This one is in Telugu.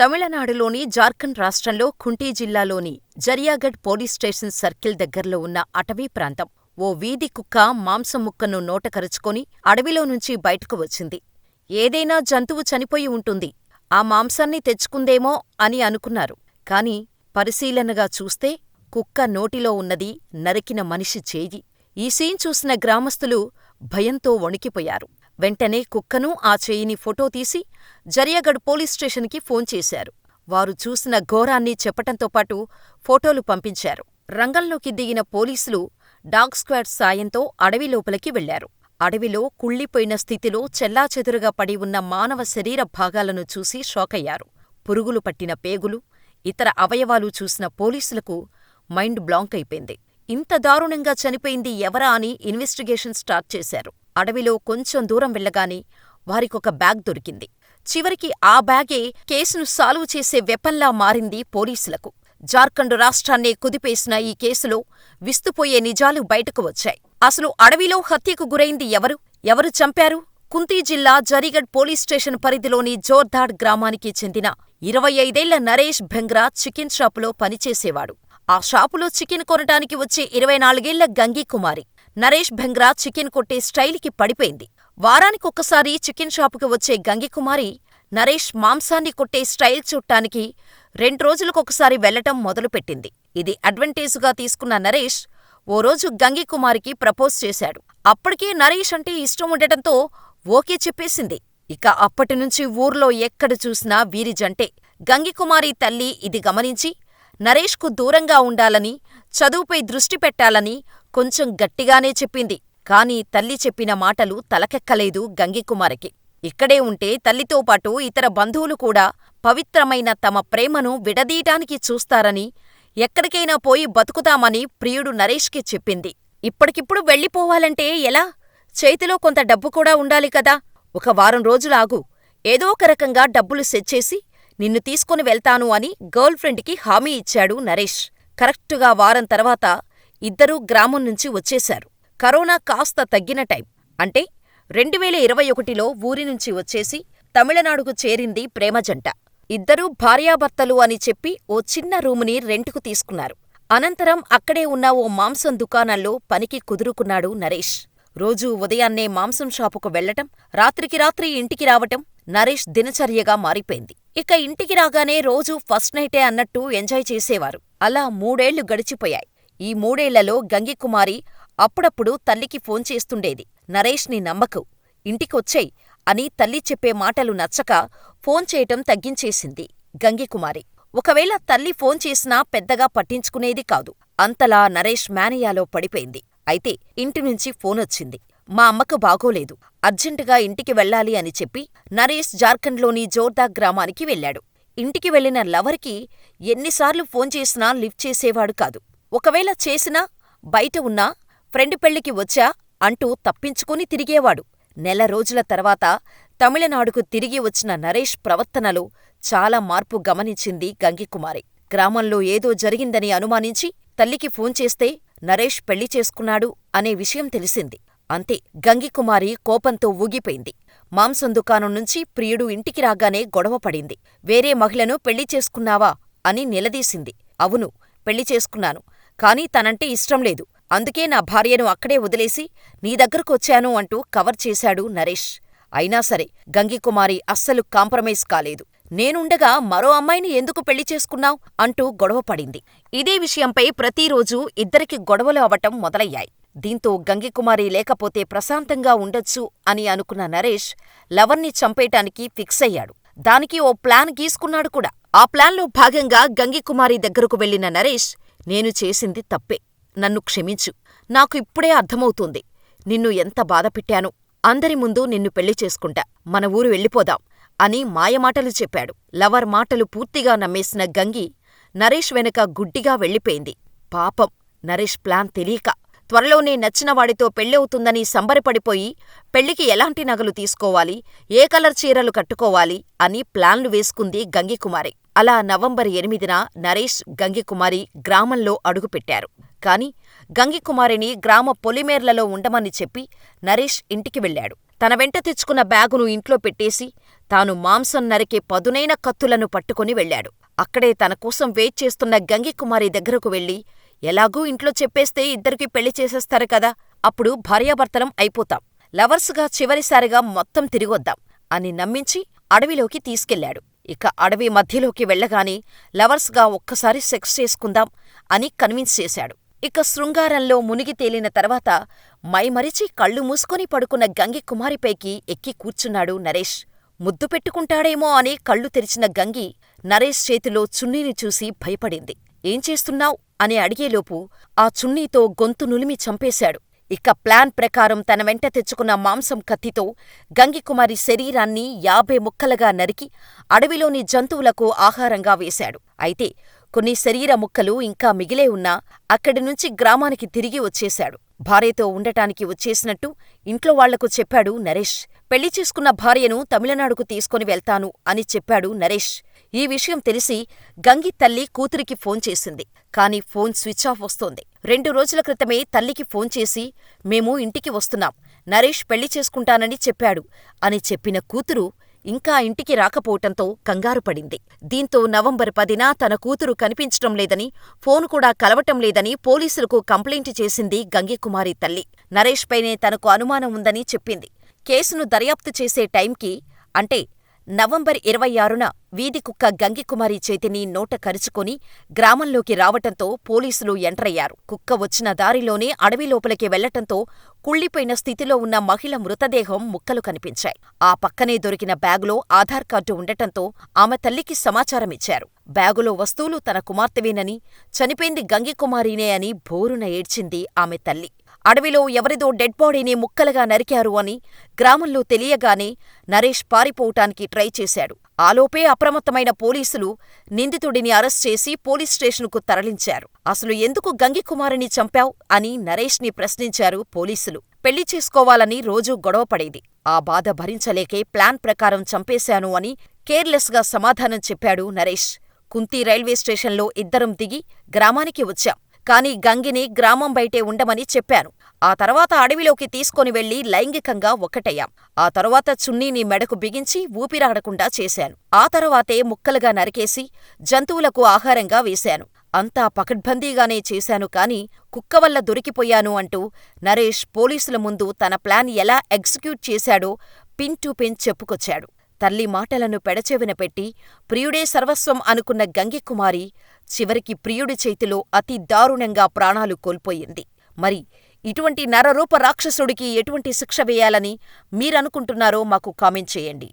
తమిళనాడులోని జార్ఖండ్ రాష్ట్రంలో ఖుంటి జిల్లాలోని జరియాగఢ్ పోలీస్ స్టేషన్ సర్కిల్ దగ్గరలో ఉన్న అటవీ ప్రాంతం. ఓ వీధి కుక్క మాంసం ముక్కను నోట కరుచుకొని అడవిలోనుంచి బయటకు వచ్చింది. ఏదైనా జంతువు చనిపోయి ఉంటుంది. ఆ మాంసాన్ని తెచ్చుకుందేమో అని అనుకున్నారు. కాని పరిశీలనగా చూస్తే కుక్క నోటిలో ఉన్నది నరికిన మనిషి చేయి. ఈ సీన్ చూసిన గ్రామస్తులు భయంతో వణికిపోయారు. వెంటనే కుక్కను, ఆ చేయిని ఫోటో తీసి జరియగఢ్ పోలీస్ స్టేషన్కి ఫోన్ చేశారు. వారు చూసిన ఘోరాన్ని చెప్పటంతో పాటు ఫోటోలు పంపించారు. రంగంలోకి దిగిన పోలీసులు డాగ్ స్క్వాడ్ సాయంతో అడవి లోపలికి వెళ్ళారు. అడవిలో కుళ్ళిపోయిన స్థితిలో చెల్లాచెదురుగా పడి ఉన్న మానవ శరీర భాగాలను చూసి షాకయ్యారు. పురుగులు పట్టిన పేగులు, ఇతర అవయవాలు చూసిన పోలీసులకు మైండ్ బ్లాంకైపోయింది. ఇంత దారుణంగా చనిపోయింది ఎవరా అని ఇన్వెస్టిగేషన్ స్టార్ట్ చేశారు. అడవిలో కొంచెం దూరం వెళ్ళగానే వారికొక బ్యాగ్ దొరికింది. చివరికి ఆ బ్యాగే కేసును సాల్వ్ చేసే వెపన్లా మారింది పోలీసులకు. జార్ఖండ్ రాష్ట్రాన్నే కుదిపేసిన ఈ కేసులో విస్తుపోయే నిజాలు బయటకు వచ్చాయి. అసలు అడవిలో హత్యకు గురైంది ఎవరు? ఎవరు చంపారు? కుంతీ జిల్లా జరీగఢ్ పోలీస్ స్టేషన్ పరిధిలోని జోర్దాడ్ గ్రామానికి చెందిన ఇరవై ఐదేళ్ళ నరేష్ భెంగ్రా చికెన్ షాపులో పనిచేసేవాడు. ఆ షాపులో చికెన్ కొనటానికి వచ్చే ఇరవై నాలుగేళ్ళ గంగి కుమారి. నరేష్ భెంగ్రా చికెన్ కొట్టే స్టైల్కి పడిపోయింది. వారానికొక్కసారి చికెన్ షాపుకి వచ్చే గంగికుమారి నరేష్ మాంసాన్ని కొట్టే స్టైల్ చూట్టానికి రెండ్రోజులకొకసారి వెళ్ళటం మొదలుపెట్టింది. ఇది అడ్వంటేజుగా తీసుకున్న నరేష్ ఓ రోజు గంగికుమారికి ప్రపోజ్ చేశాడు. అప్పటికే నరేష్ అంటే ఇష్టం ఉండటంతో ఓకే చెప్పేసింది. ఇక అప్పటినుంచి ఊర్లో ఎక్కడ చూసినా వీరి జంటే. గంగికుమారి తల్లి ఇది గమనించి నరేష్కు దూరంగా ఉండాలని, చదువుపై దృష్టి పెట్టాలని కొంచెం గట్టిగానే చెప్పింది. కాని తల్లి చెప్పిన మాటలు తలకెక్కలేదు గంగికుమారికి. ఇక్కడే ఉంటే తల్లితోపాటు ఇతర బంధువులు కూడా పవిత్రమైన తమ ప్రేమను విడదీయటానికి చూస్తారని, ఎక్కడికైనా పోయి బతుకుతామని ప్రియుడు నరేష్కి చెప్పింది. ఇప్పటికిప్పుడు వెళ్ళిపోవాలంటే ఎలా? చేతిలో కొంత డబ్బు కూడా ఉండాలి కదా! ఒక వారం రోజులాగు. ఏదో ఒక రకంగా డబ్బులు సెచ్చేసి నిన్ను తీసుకుని వెళ్తాను అని గర్ల్ఫ్రెండ్కి హామీ ఇచ్చాడు నరేష్. కరెక్టుగా వారం తర్వాత ఇద్దరూ గ్రామం నుంచి వచ్చేశారు. కరోనా కాస్త తగ్గిన టైం. అంటే రెండువేల ఇరవై ఒకటిలో ఊరి నుంచి వచ్చేసి తమిళనాడుకు చేరింది ప్రేమజంట. ఇద్దరూ భార్యాభర్తలు అని చెప్పి ఓ చిన్న రూముని రెంటుకు తీసుకున్నారు. అనంతరం అక్కడే ఉన్న ఓ మాంసం దుకాణంలో పనికి కుదురుకున్నాడు నరేష్. రోజూ ఉదయాన్నే మాంసం షాపుకు వెళ్ళటం, రాత్రికి రాత్రి ఇంటికి రావటం నరేష్ దినచర్యగా మారిపోయింది. ఇక ఇంటికి రాగానే రోజూ ఫస్ట్ నైటే అన్నట్టు ఎంజాయ్ చేసేవారు. అలా మూడేళ్ళు గడిచిపోయాయి. ఈ మూడేళ్ళలో గంగికుమారి అప్పుడప్పుడు తల్లికి ఫోన్ చేస్తుండేది. నరేష్ని నమ్మకు, ఇంటికొచ్చెయ్ అని తల్లి చెప్పే మాటలు నచ్చక ఫోన్ చేయటం తగ్గించేసింది గంగికుమారి. ఒకవేళ తల్లి ఫోన్ చేసినా పెద్దగా పట్టించుకునేది కాదు. అంతలా నరేష్ మేనియాలో పడిపోయింది. అయితే ఇంటినుంచి ఫోనొచ్చింది. మా అమ్మకు బాగోలేదు. అర్జెంటుగా ఇంటికి వెళ్ళాలి అని చెప్పి నరేష్ జార్ఖండ్లోని జోర్దా గ్రామానికి వెళ్ళాడు. ఇంటికి వెళ్ళిన లవర్కి ఎన్నిసార్లు ఫోన్ చేసినా లిఫ్ట్ చేసేవాడు కాదు. ఒకవేళ చేసినా బయట ఉన్నా ఫ్రెండ్ పెళ్ళికి వచ్చా అంటూ తప్పించుకుని తిరిగేవాడు. నెల రోజుల తర్వాత తమిళనాడుకు తిరిగి వచ్చిన నరేష్ ప్రవర్తనలో చాలా మార్పు గమనించింది గంగికుమారి. గ్రామంలో ఏదో జరిగిందని అనుమానించి తల్లికి ఫోన్ చేస్తే నరేష్ పెళ్ళి చేసుకున్నాడు అనే విషయం తెలిసింది. అంతే గంగికుమారి కోపంతో ఊగిపోయింది. మాంసం దుకాణం నుంచి ప్రియుడు ఇంటికి రాగానే గొడవపడింది వేరే మహిళను పెళ్ళి చేసుకున్నావా అని నిలదీసింది. అవును, పెళ్ళి చేసుకున్నాను. కానీ తనంటే ఇష్టం లేదు అందుకే నా భార్యను అక్కడే వదిలేసి నీ దగ్గరకొచ్చాను అంటూ కవర్ చేశాడు నరేష్. అయినా సరే గంగికుమారి అస్సలు కాంప్రమైజ్ కాలేదు. నేనుండగా మరో అమ్మాయిని ఎందుకు పెళ్ళి చేసుకున్నావ్ అంటూ గొడవపడింది. ఇదే విషయంపై ప్రతిరోజూ ఇద్దరికి గొడవలు అవటం మొదలయ్యాయి. దీంతో గంగికుమారి లేకపోతే ప్రశాంతంగా ఉండొచ్చు అని అనుకున్న నరేష్ లవర్ని చంపేయటానికి ఫిక్సయ్యాడు. దానికి ఓ ప్లాన్ గీసుకున్నాడు కూడా. ఆ ప్లాన్లో భాగంగా గంగికుమారి దగ్గరకు వెళ్ళిన నరేష్ నేను చేసింది తప్పే. నన్ను క్షమించు. నాకు ఇప్పుడే అర్థమవుతోంది. నిన్ను ఎంత బాధపెట్టానో. అందరి ముందు నిన్ను పెళ్ళి చేసుకుంటా. మన ఊరు వెళ్ళిపోదాం అని మాయమాటలు చెప్పాడు. లవర్ మాటలు పూర్తిగా నమ్మేసిన గంగి నరేష్ వెనక గుడ్డిగా వెళ్ళిపోయింది. పాపం నరేష్ ప్లాన్ తెలీక త్వరలోనే నచ్చినవాడితో పెళ్ళవుతుందని సంబరపడిపోయి పెళ్ళికి ఎలాంటి నగలు తీసుకోవాలి, ఏ కలర్ చీరలు కట్టుకోవాలి అని ప్లాన్లు వేసుకుంది గంగికుమారి. అలా నవంబర్ ఎనిమిదిన నరేష్, గంగికుమారి గ్రామంలో అడుగుపెట్టారు. కాని గంగికుమారిని గ్రామ పొలిమేర్లలో ఉండమని చెప్పి నరేష్ ఇంటికి వెళ్ళాడు. తన వెంట తెచ్చుకున్న బ్యాగును ఇంట్లో పెట్టేసి తాను మాంసం నరికే పదునైన కత్తులను పట్టుకుని వెళ్ళాడు. అక్కడే తనకోసం వెయిట్ చేస్తున్న గంగికుమారి దగ్గరకు వెళ్ళి ఎలాగూ ఇంట్లో చెప్పేస్తే ఇద్దరికీ పెళ్ళి చేసేస్తారు కదా, అప్పుడు భార్యాభర్తలం అయిపోతాం. లవర్సుగా చివరిసారిగా మొత్తం తిరిగొద్దాం అని నమ్మించి అడవిలోకి తీసుకెళ్ళాడు. ఇక అడవి మధ్యలోకి వెళ్ళగానే లవర్స్గా ఒక్కసారి సెక్స్ చేసుకుందాం అని కన్విన్స్ చేశాడు. ఇక శృంగారంలో మునిగి తేలిన తర్వాత మైమరిచి కళ్ళు మూసుకొని పడుకున్న గంగి కుమారిపైకి ఎక్కి కూర్చున్నాడు నరేష్. ముద్దు పెట్టుకుంటాడేమో అని కళ్ళు తెరిచిన గంగి నరేష్ చేతిలో చున్నీని చూసి భయపడింది. ఏం చేస్తున్నావ్ అని అడిగేలోపు ఆ చున్నీతో గొంతు నులిమి చంపేశాడు. ఇక ప్లాన్ ప్రకారం తన వెంట తెచ్చుకున్న మాంసం కత్తితో గంగికుమారి శరీరాన్ని యాభై ముక్కలుగా నరికి అడవిలోని జంతువులకు ఆహారంగా వేశాడు. అయితే కొన్ని శరీర ముక్కలు ఇంకా మిగిలే ఉన్నా అక్కడి నుంచి గ్రామానికి తిరిగి వచ్చేశాడు. భార్యతో ఉండటానికి వచ్చేసినట్టు ఇంట్లో వాళ్ళకు చెప్పాడు నరేష్. పెళ్ళి చేసుకున్న భార్యను తమిళనాడుకు తీసుకొని వెళ్తాను అని చెప్పాడు నరేష్. ఈ విషయం తెలిసి గంగి తల్లి కూతురికి ఫోన్ చేసింది. కాని ఫోన్ స్విచ్ ఆఫ్ వస్తోంది. రెండు రోజుల క్రితమే తల్లికి ఫోన్ చేసి మేము ఇంటికి వస్తున్నాం, నరేష్ పెళ్ళి చేసుకుంటానని చెప్పాడు అని చెప్పిన కూతురు ఇంకా ఇంటికి రాకపోవటంతో కంగారు పడింది దీంతో నవంబర్ పదిన తన కూతురు కనిపించటం లేదని, ఫోన్ కూడా కలవటం లేదని పోలీసులకు కంప్లైంట్ చేసింది గంగికుమారి తల్లి. నరేష్ పైనే తనకు అనుమానం ఉందని చెప్పింది. కేసును దర్యాప్తు చేసే టైంకి అంటే నవంబర్ ఇరవై ఆరున వీధికుక్క గంగికుమారి చేతిని నోట కరుచుకొని గ్రామంలోకి రావటంతో పోలీసులు ఎంటరయ్యారు. కుక్క వచ్చిన దారిలోనే అడవి లోపలికి వెళ్ళటంతో కుళ్ళిపోయిన స్థితిలో ఉన్న మహిళ మృతదేహం ముక్కలు కనిపించాయి. ఆ పక్కనే దొరికిన బ్యాగులో ఆధార్ కార్డు ఉండటంతో ఆమె తల్లికి సమాచారమిచ్చారు. బ్యాగులో వస్తువులు తన కుమార్తెవేనని, చనిపోయింది గంగికుమారినే అని భోరున ఏడ్చింది ఆమె తల్లి. అడవిలో ఎవరిదో డెడ్ బాడీని ముక్కలుగా నరికారు అని గ్రామంలో తెలియగానే నరేష్ పారిపోవటానికి ట్రై చేశాడు. ఆలోపే అప్రమత్తమైన పోలీసులు నిందితుడిని అరెస్ట్ చేసి పోలీస్ స్టేషనుకు తరలించారు. అసలు ఎందుకు గంగికుమారిని చంపావ్ అని నరేష్ని ప్రశ్నించారు పోలీసులు. పెళ్ళి చేసుకోవాలని రోజూ గొడవపడేది. ఆ బాధ భరించలేకే ప్లాన్ ప్రకారం చంపేశాను అని కేర్లెస్గా సమాధానం చెప్పాడు నరేష్. కుంతి రైల్వే స్టేషన్లో ఇద్దరం దిగి గ్రామానికి వచ్చాం. కాని గంగిని గ్రామం బయటే ఉండమని చెప్పాను. ఆ తర్వాత అడవిలోకి తీసుకొని వెళ్ళి లైంగికంగా ఒక్కటయ్యాం. ఆ తరువాత చున్నీని మెడకు బిగించి ఊపిరాడకుండా చేశాను. ఆ తర్వాతే ముక్కలుగా నరికేసి జంతువులకు ఆహారంగా వేశాను. అంతా పకడ్బందీగానే చేశాను కాని కుక్కవల్ల దొరికిపోయాను అంటూ నరేష్ పోలీసుల ముందు తన ప్లాన్ ఎలా ఎగ్జిక్యూట్ చేశాడో పిన్ టు పిన్ చెప్పుకొచ్చాడు. తల్లి మాటలను పెడచెవిన పెట్టి ప్రియుడే సర్వస్వం అనుకున్న గంగికుమారి చివరికి ప్రియుడి చేతిలో అతి దారుణంగా ప్రాణాలు కోల్పోయింది. మరి ఇటువంటి నరరూప రాక్షసుడికి ఎటువంటి శిక్ష వేయాలని మీరనుకుంటున్నారో మాకు కామెంట్ చేయండి.